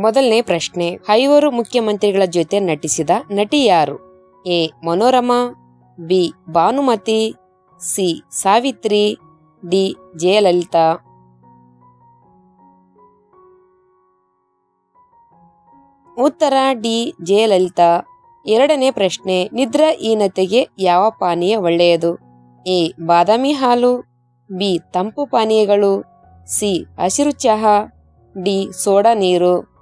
ಮೊದಲನೇ ಪ್ರಶ್ನೆ. ಐವರು ಮುಖ್ಯಮಂತ್ರಿಗಳ ಜೊತೆ ನಟಿಸಿದ ನಟಿ ಯಾರು? A. Manorama, B. Bhanumathi, C. Savitri, D. Jayalalitha. ಉತ್ತರ, ಡಿ. ಜಯಲಲಿತಾ. ಎರಡನೇ ಪ್ರಶ್ನೆ. ನಿದ್ರಾಹೀನತೆಗೆ ಯಾವ ಪಾನೀಯ ಒಳ್ಳೆಯದು? ಎ. ಬಾದಾಮಿ ಹಾಲು, ಬಿ. ತಂಪು ಪಾನೀಯಗಳು, ಸಿ. ಹಸಿರು ಚಹಾ, ಡಿ. ಸೋಡಾ ನೀರು.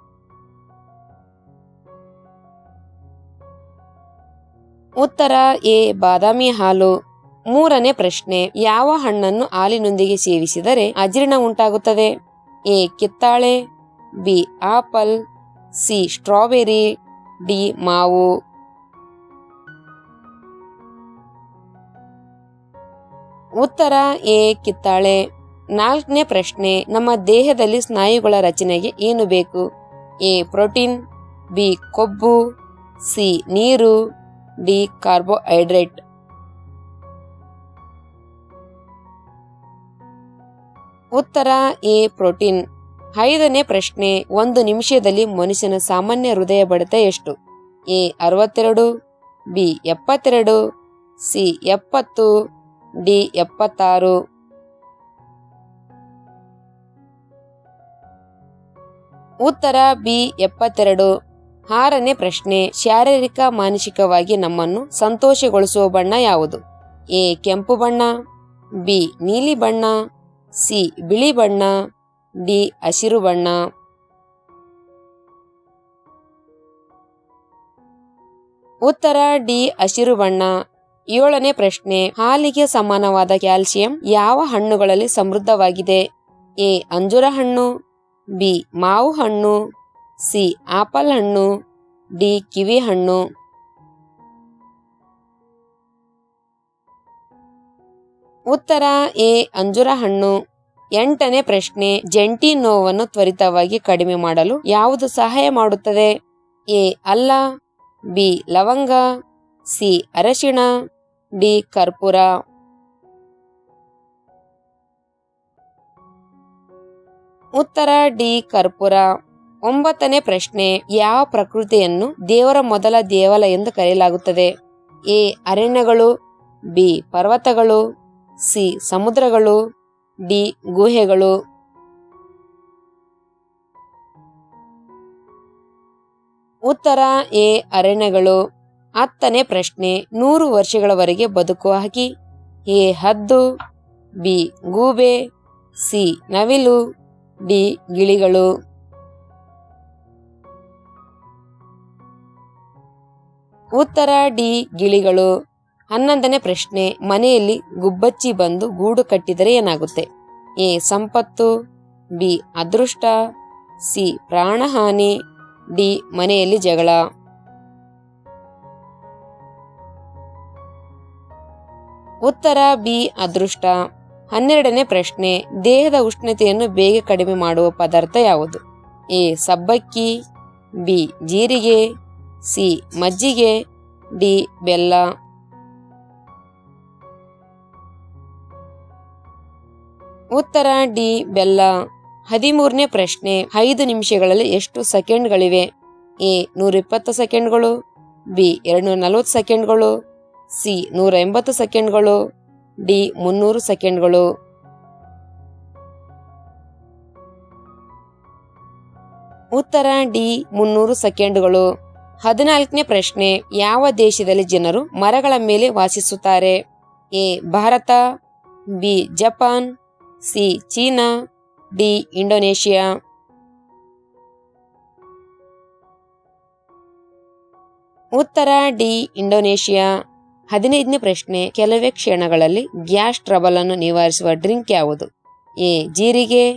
ಉತ್ತರ ಎ, ಬಾದಾಮಿ ಹಾಲು. ಮೂರನೇ ಪ್ರಶ್ನೆ, ಯಾವ ಹಣ್ಣನ್ನು ಹಾಲಿನೊಂದಿಗೆ ಸೇವಿಸಿದರೆ ಅಜೀರ್ಣ ಉಂಟಾಗುತ್ತದೆ? A, ಕಿತ್ತಾಳೆ, B, apple, C, strawberry, D, ಮಾವು. ಉತ್ತರ ಎ, ಕಿತ್ತಾಳೆ. ನಾಲ್ಕನೇ ಪ್ರಶ್ನೆ, ನಮ್ಮ ದೇಹದಲ್ಲಿ ಸ್ನಾಯುಗಳ ರಚನೆಗೆ ಏನು ಬೇಕು? ಎ, ಪ್ರೋಟೀನ್, ಬಿ, ಕೊಬ್ಬು, ಸಿ, ನೀರು. ಡಿ ಕಾರ್ಬೋಹೈಡ್ರೇಟ್ ಉತ್ತರ ಎ, ಪ್ರೋಟೀನ್. ಐದನೇ ಪ್ರಶ್ನೆ, ಒಂದು ನಿಮಿಷದಲ್ಲಿ ಮನುಷ್ಯನ ಸಾಮಾನ್ಯ ಹೃದಯ ಬಡಿತ ಎಷ್ಟು? ಎ, ಅರವತ್ತೆರಡು, ಬಿ, ಎಪ್ಪತ್ತೆರಡು, ಸಿ, ಎಪ್ಪತ್ತು, ಡಿ, ಎಪ್ಪತ್ತಾರು. ಉತ್ತರ ಬಿ, ಎಪ್ಪತ್ತೆರಡು. ಆರನೇ ಪ್ರಶ್ನೆ, ಶಾರೀರಿಕ, ಮಾನಸಿಕವಾಗಿ ನಮ್ಮನ್ನು ಸಂತೋಷಗೊಳಿಸುವ ಬಣ್ಣ ಯಾವುದು? ಎ, ಕೆಂಪು ಬಣ್ಣ, ಬಿ, ನೀಲಿ ಬಣ್ಣ, ಸಿ, ಬಿಳಿ ಬಣ್ಣ, ಡಿ, ಹಸಿರು ಬಣ್ಣ. ಉತ್ತರ, ಡಿ, ಹಸಿರು ಬಣ್ಣ. ಏಳನೇ ಪ್ರಶ್ನೆ, ಹಾಲಿಗೆ ಸಮಾನವಾದ ಕ್ಯಾಲ್ಸಿಯಂ ಯಾವ ಹಣ್ಣುಗಳಲ್ಲಿ ಸಮೃದ್ಧವಾಗಿದೆ? ಎ, ಅಂಜೂರ ಹಣ್ಣು, ಬಿ, ಮಾವು ಹಣ್ಣು ಸಿ. ಆಪಲ್ ಹಣ್ಣು ಡಿ. ಕಿವಿ ಹಣ್ಣು ಉತ್ತರ, ಎ. ಅಂಜೂರ ಹಣ್ಣು ಎಂಟನೇ ಪ್ರಶ್ನೆ, ಜಂಟಿ ನೋವನ್ನು ತ್ವರಿತವಾಗಿ ಕಡಿಮೆ ಮಾಡಲು ಯಾವುದು ಸಹಾಯ ಮಾಡುತ್ತದೆ? ಎ. ಅಲ್ಲ, ಬಿ. ಲವಂಗ, ಸಿ. ಅರಶಿಣ, ಡಿ. ಕರ್ಪೂರ. ಉತ್ತರ, ಡಿ. ಕರ್ಪೂರ. ಒಂಬತ್ತನೇ ಪ್ರಶ್ನೆ, ಯಾವ ಪ್ರಕೃತಿಯನ್ನು ದೇವರ ಮೊದಲ ದೇವಾಲಯ ಎಂದು ಕರೆಯಲಾಗುತ್ತದೆ? ಎ, ಅರಣ್ಯಗಳು, ಬಿ, ಪರ್ವತಗಳು, ಸಿ, ಸಮುದ್ರಗಳು, ಡಿ, ಗುಹೆಗಳು. ಉತ್ತರ, ಎ, ಅರಣ್ಯಗಳು. ಹತ್ತನೇ ಪ್ರಶ್ನೆ, ನೂರು ವರ್ಷಗಳವರೆಗೆ ಬದುಕುವ ಹಕ್ಕಿ? ಎ, ಹದ್ದು, ಬಿ, ಗೂಬೆ, ಸಿ, ನವಿಲು, ಡಿ, ಗಿಳಿಗಳು. ಉತ್ತರ ಡಿ ಗಿಳಿಗಳು. ಹನ್ನೊಂದನೇ ಪ್ರಶ್ನೆ, ಮನೆಯಲ್ಲಿ ಗುಬ್ಬಚ್ಚಿ ಬಂದು ಗೂಡು ಕಟ್ಟಿದರೆ ಏನಾಗುತ್ತೆ? ಎ, ಸಂಪತ್ತು, ಬಿ, ಅದೃಷ್ಟ, ಸಿ, ಪ್ರಾಣಹಾನಿ, ಡಿ, ಮನೆಯಲ್ಲಿ ಜಗಳ. ಉತ್ತರ ಬಿ, ಅದೃಷ್ಟ. ಹನ್ನೆರಡನೇ ಪ್ರಶ್ನೆ, ದೇಹದ ಉಷ್ಣತೆಯನ್ನು ಬೇಗ ಕಡಿಮೆ ಮಾಡುವ ಪದಾರ್ಥ ಯಾವುದು? ಎ, ಸಬ್ಬಕ್ಕಿ, ಬಿ, ಜೀರಿಗೆ ಸಿ. ಮಜ್ಜಿಗೆ. ಡಿ. ಬೆಲ್ಲ. ಉತ್ತರ ಡಿ. ಬೆಲ್ಲ. ಹದಿಮೂರನೇ ಪ್ರಶ್ನೆ. ಐದು ನಿಮಿಷಗಳಲ್ಲಿ ಎಷ್ಟು ಸೆಕೆಂಡ್ಗಳಿವೆ? ಎ. ನೂರ ಇಪ್ಪತ್ತು ಸೆಕೆಂಡ್ಗಳು. ಬಿ. ಎರಡ್ನೂರ ನಲವತ್ತು ಸೆಕೆಂಡ್ಗಳು. ಸಿ. ನೂರ ಎಂಬತ್ತು ಸೆಕೆಂಡ್ಗಳು. ಡಿ. ಮುನ್ನೂರು ಸೆಕೆಂಡ್ಗಳು. ಉತ್ತರ ಡಿ. ಮುನ್ನೂರು ಸೆಕೆಂಡ್ಗಳು. ಹದಿನಾಲ್ಕನೇ ಪ್ರಶ್ನೆ, ಯಾವ ದೇಶದಲ್ಲಿ ಜನರು ಮರಗಳ ಮೇಲೆ ವಾಸಿಸುತ್ತಾರೆ? A, Bharat, B, Japan, C, China, D, Indonesia. ಉತ್ತರ, ಡಿ, ಇಂಡೋನೇಷಿಯಾ. ಹದಿನೈದನೇ ಪ್ರಶ್ನೆ, ಕೆಲವೇ ಕ್ಷಣಗಳಲ್ಲಿ ಗ್ಯಾಸ್ ಟ್ರಬಲ್ ಅನ್ನು ನಿವಾರಿಸುವ ಡ್ರಿಂಕ್ ಯಾವುದು? ಎ, ಜೀರಿಗೆ,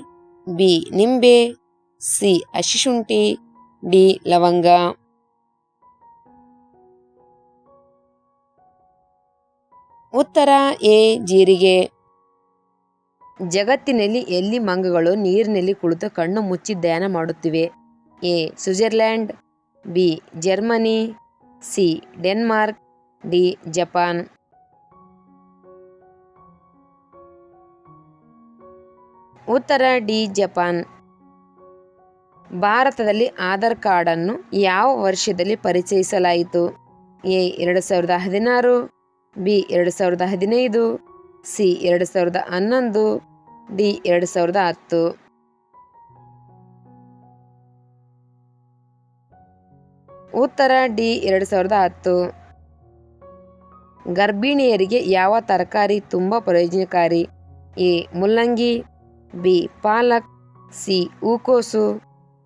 ಬಿ, ನಿಂಬೆ, ಸಿ ಹಸಿಶುಂಠಿ ಡಿ, ಲವಂಗ. ಉತ್ತರ ಎ, ಜೀರಿಗೆ. ಜಗತ್ತಿನಲ್ಲಿ ಎಲ್ಲಿ ಮಂಗಗಳು ನೀರಿನಲ್ಲಿ ಕುಳಿತು ಕಣ್ಣು ಮುಚ್ಚಿ ಧ್ಯಾನ ಮಾಡುತ್ತಿವೆ? A Switzerland B, Germany, C, Denmark, D, Japan. ಉತ್ತರ ಡಿ, ಜಪಾನ್. ಭಾರತದಲ್ಲಿ ಆಧಾರ್ ಕಾರ್ಡನ್ನು ಯಾವ ವರ್ಷದಲ್ಲಿ ಪರಿಚಯಿಸಲಾಯಿತು? ಎ, ಎರಡು ಸಾವಿರದ ಹದಿನಾರು ಬಿ ಎರಡು ಸಾವಿರದ ಹದಿನೈದು, ಸಿ ಎರಡು ಸಾವಿರದ ಹನ್ನೊಂದು, ಡಿ ಎರಡು ಸಾವಿರದ ಹತ್ತು. ಉತ್ತರ ಡಿ ಎರಡು ಸಾವಿರದ ಹತ್ತು. ಗರ್ಭಿಣಿಯರಿಗೆ ಯಾವ ತರಕಾರಿ ತುಂಬ ಪ್ರಯೋಜನಕಾರಿ? ಎ ಮುಲ್ಲಂಗಿ, ಬಿ ಪಾಲಕ್, ಸಿ ಹೂಕೋಸು,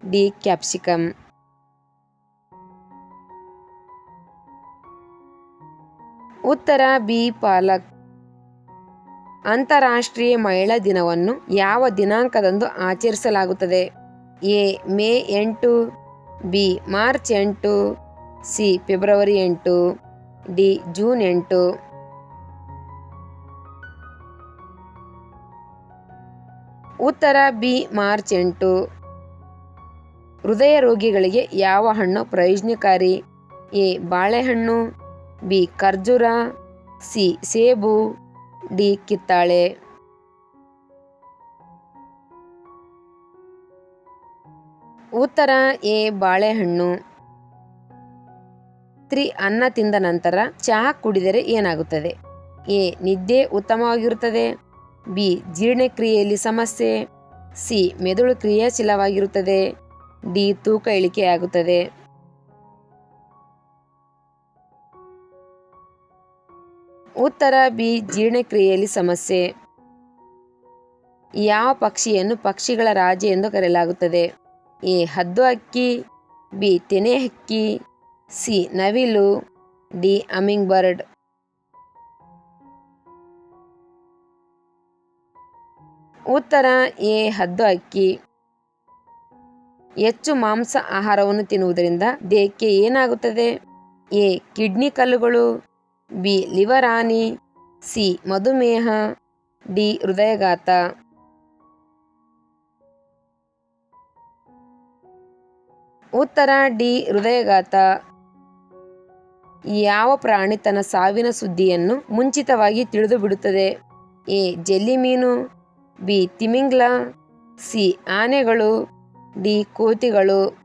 ಡಿ ಕ್ಯಾಪ್ಸಿಕಮ್ ಉತ್ತರ ಬಿ ಪಾಲಕ್. ಅಂತಾರಾಷ್ಟ್ರೀಯ ಮಹಿಳಾ ದಿನವನ್ನು ಯಾವ ದಿನಾಂಕದಂದು ಆಚರಿಸಲಾಗುತ್ತದೆ? ಎ, ಮೇ ಎಂಟು, ಬಿ, ಮಾರ್ಚ್ ಎಂಟು, ಸಿ, ಫೆಬ್ರವರಿ ಎಂಟು, ಡಿ, ಜೂನ್ ಎಂಟು. ಉತ್ತರ ಬಿ, ಮಾರ್ಚ್ ಎಂಟು. ಹೃದಯ ರೋಗಿಗಳಿಗೆ ಯಾವ ಹಣ್ಣು ಪ್ರಯೋಜನಕಾರಿ? ಎ, ಬಾಳೆಹಣ್ಣು ಬಿ. ಖರ್ಜೂರ ಸಿ. ಸೇಬು, ಡಿ. ಕಿತ್ತಾಳೆ. ಉತ್ತರ, ಎ. ಬಾಳೆಹಣ್ಣು. ತ್ರಿ. ಅನ್ನ ತಿಂದ ನಂತರ ಚಹಾ ಕುಡಿದರೆ ಏನಾಗುತ್ತದೆ? ಎ. ನಿದ್ದೆ ಉತ್ತಮವಾಗಿರುತ್ತದೆ. ಬಿ. ಜೀರ್ಣಕ್ರಿಯೆಯಲ್ಲಿ ಸಮಸ್ಯೆ. ಸಿ. ಮೆದುಳು ಕ್ರಿಯಾಶೀಲವಾಗಿರುತ್ತದೆ. ಡಿ. ತೂಕ ಇಳಿಕೆಯಾಗುತ್ತದೆ. ಉತ್ತರ ಬಿ, ಜೀರ್ಣಕ್ರಿಯೆಯಲ್ಲಿ ಸಮಸ್ಯೆ. ಯಾವ ಪಕ್ಷಿಯನ್ನು ಪಕ್ಷಿಗಳ ರಾಜ ಎಂದು ಕರೆಯಲಾಗುತ್ತದೆ? ಎ, ಹದ್ದು ಅಕ್ಕಿ, ಬಿ, ತೆನೆ ಹಕ್ಕಿ ಸಿ, ನವಿಲು, ಡಿ ಅಮಿಂಗ್ ಬರ್ಡ್. ಉತ್ತರ ಎ, ಹದ್ದು ಅಕ್ಕಿ. ಹೆಚ್ಚು ಮಾಂಸ ಆಹಾರವನ್ನು ತಿನ್ನುವುದರಿಂದ ದೇಹಕ್ಕೆ ಏನಾಗುತ್ತದೆ? ಎ, ಕಿಡ್ನಿ ಕಲ್ಲುಗಳು ಬಿ ಲಿವರಾನಿ ಸಿ ಮಧುಮೇಹ, ಡಿ ಹೃದಯಘಾತ. ಉತ್ತರ, ಡಿ ಹೃದಯಘಾತ. ಯಾವ ಪ್ರಾಣಿ ತನ್ನ ಸಾವಿನ ಸುದ್ದಿಯನ್ನು ಮುಂಚಿತವಾಗಿ ತಿಳಿದು ಬಿಡುತ್ತದೆ? ಎ ಜೆಲ್ಲಿ ಮೀನು, ಬಿ ತಿಮಿಂಗ್ಲ, ಸಿ ಆನೆಗಳು, ಡಿ ಕೋತಿಗಳು.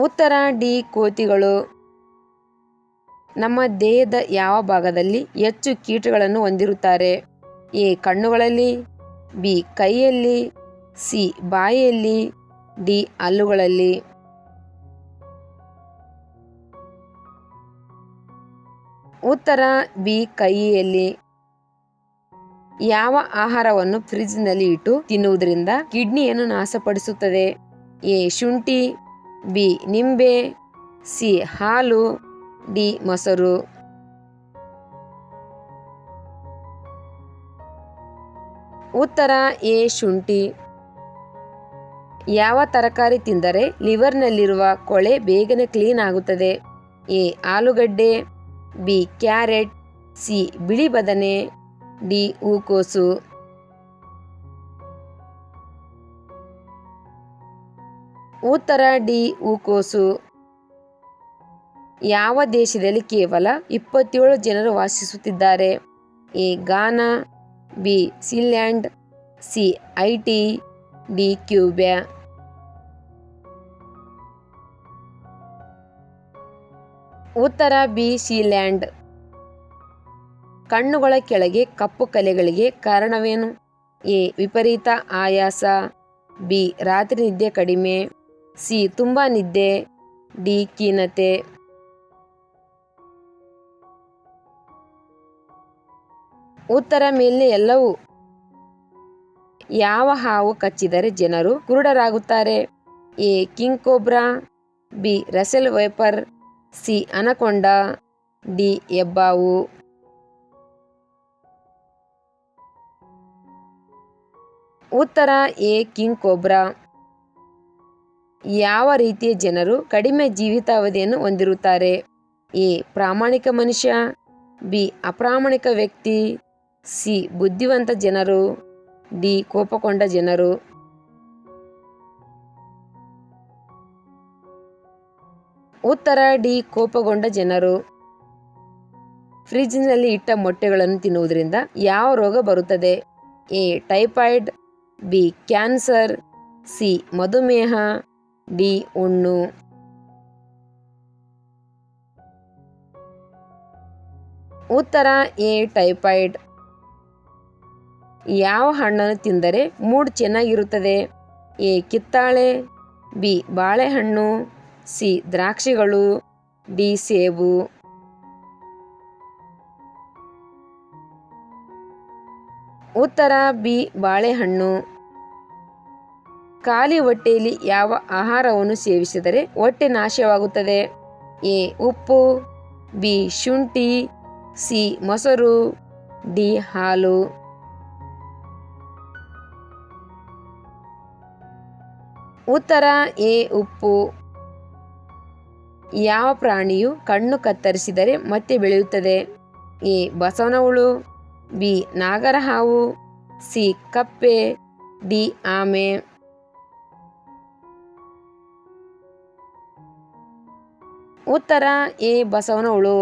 ಉತ್ತರ ಡಿ ಕೋತಿಗಳು. ನಮ್ಮ ದೇಹದ ಯಾವ ಭಾಗದಲ್ಲಿ ಹೆಚ್ಚು ಕೀಟಗಳನ್ನು ಹೊಂದಿರುತ್ತಾರೆ? ಎ. ಕಣ್ಣುಗಳಲ್ಲಿ, ಬಿ. ಕೈಯಲ್ಲಿ, ಸಿ. ಬಾಯಿಯಲ್ಲಿ ಡಿ. ಹಲ್ಲುಗಳಲ್ಲಿ. ಉತ್ತರ ಬಿ. ಕೈಯಲ್ಲಿ. ಯಾವ ಆಹಾರವನ್ನು ಫ್ರಿಜ್ನಲ್ಲಿ ಇಟ್ಟು ತಿನ್ನುವುದರಿಂದ ಕಿಡ್ನಿಯನ್ನು ನಾಶಪಡಿಸುತ್ತದೆ? ಎ. ಶುಂಠಿ ಬಿ ನಿಂಬೆ, ಸಿ ಹಾಲು, ಡಿ ಮೊಸರು. ಉತ್ತರ ಎ ಶುಂಠಿ. ಯಾವ ತರಕಾರಿ ತಿಂದರೆ ಲಿವರ್ನಲ್ಲಿರುವ ಕೊಳೆ ಬೇಗನೆ ಕ್ಲೀನ್ ಆಗುತ್ತದೆ? ಎ ಆಲೂಗಡ್ಡೆ, ಬಿ ಕ್ಯಾರೆಟ್, ಸಿ ಬಿಳಿ ಬದನೆ, ಡಿ ಹೂಕೋಸು. ಉತ್ತರ ಡಿ ಹೂಕೋಸು ಯಾವ ದೇಶದಲ್ಲಿ ಕೇವಲ ಇಪ್ಪತ್ತೇಳು ಜನರು ವಾಸಿಸುತ್ತಿದ್ದಾರೆ? A Ghana B Sealand C Haiti, D Cuba ಉತ್ತರ ಬಿ ಸಿಲ್ಯಾಂಡ್ ಕಣ್ಣುಗಳ ಕೆಳಗೆ ಕಪ್ಪು ಕಲೆಗಳಿಗೆ ಕಾರಣವೇನು? ಎ ವಿಪರೀತ ಆಯಾಸ, ಬಿ ರಾತ್ರಿ ನಿದ್ದೆ ಕಡಿಮೆ. ಸಿ, ತುಂಬ ನಿದ್ದೆ, ಡಿ ಕೀನತೆ ಉತ್ತರ ಮೇಲೆ ಎಲ್ಲವೂ ಯಾವ ಹಾವು ಕಚ್ಚಿದರೆ ಜನರು ಕುರುಡರಾಗುತ್ತಾರೆ. A, king cobra, B, Russell viper, C, anaconda, D, ಎಬ್ಬಾವು. ಉತ್ತರ ಎ, ಕಿಂಗ್ ಕೋಬ್ರಾ. ಯಾವ ರೀತಿಯ ಜನರು ಕಡಿಮೆ ಜೀವಿತಾವಧಿಯನ್ನು ಹೊಂದಿರುತ್ತಾರೆ? ಎ. ಪ್ರಾಮಾಣಿಕ ಮನುಷ್ಯ. ಬಿ. ಅಪ್ರಾಮಾಣಿಕ ವ್ಯಕ್ತಿ. ಸಿ. ಬುದ್ಧಿವಂತ ಜನರು. ಡಿ. ಕೋಪಕೊಂಡ ಜನರು. ಉತ್ತರ, ಡಿ. ಕೋಪಗೊಂಡ ಜನರು. ಫ್ರಿಜ್ನಲ್ಲಿ ಇಟ್ಟ ಮೊಟ್ಟೆಗಳನ್ನು ತಿನ್ನುವುದರಿಂದ ಯಾವ ರೋಗ ಬರುತ್ತದೆ? A. Typhoid. B. Cancer. C. ಮಧುಮೇಹ. ಡಿ ಉಣ್ಣು. ಉತ್ತರ ಎ ಟೈಫಾಯ್ಡ್. ಯಾವ ಹಣ್ಣನ್ನು ತಿಂದರೆ ಮೂಡ್ ಚೆನ್ನಾಗಿರುತ್ತದೆ? ಎ ಕಿತ್ತಾಳೆ, ಬಿ ಬಾಳೆಹಣ್ಣು, ಸಿ ದ್ರಾಕ್ಷಿಗಳು, ಡಿ ಸೇಬು. ಉತ್ತರ ಬಿ ಬಾಳೆಹಣ್ಣು. ಖಾಲಿ ಹೊಟ್ಟೆಯಲ್ಲಿ ಯಾವ ಆಹಾರವನ್ನು ಸೇವಿಸಿದರೆ ಹೊಟ್ಟೆ ನಾಶವಾಗುತ್ತದೆ? ಎ. ಉಪ್ಪು, ಬಿ. ಶುಂಠಿ, ಸಿ. ಮೊಸರು, ಡಿ. ಹಾಲು. ಉತ್ತರ, ಎ. ಉಪ್ಪು. ಯಾವ ಪ್ರಾಣಿಯು ಕಣ್ಣು ಕತ್ತರಿಸಿದರೆ ಮತ್ತೆ ಬೆಳೆಯುತ್ತದೆ? ಎ. ಬಸವನ ಹುಳು ಬಿ. ನಾಗರಹಾವು, ಸಿ. ಕಪ್ಪೆ, ಡಿ. ಆಮೆ. ಉತ್ತರ ಎ ಬಸವನ ಹುಳು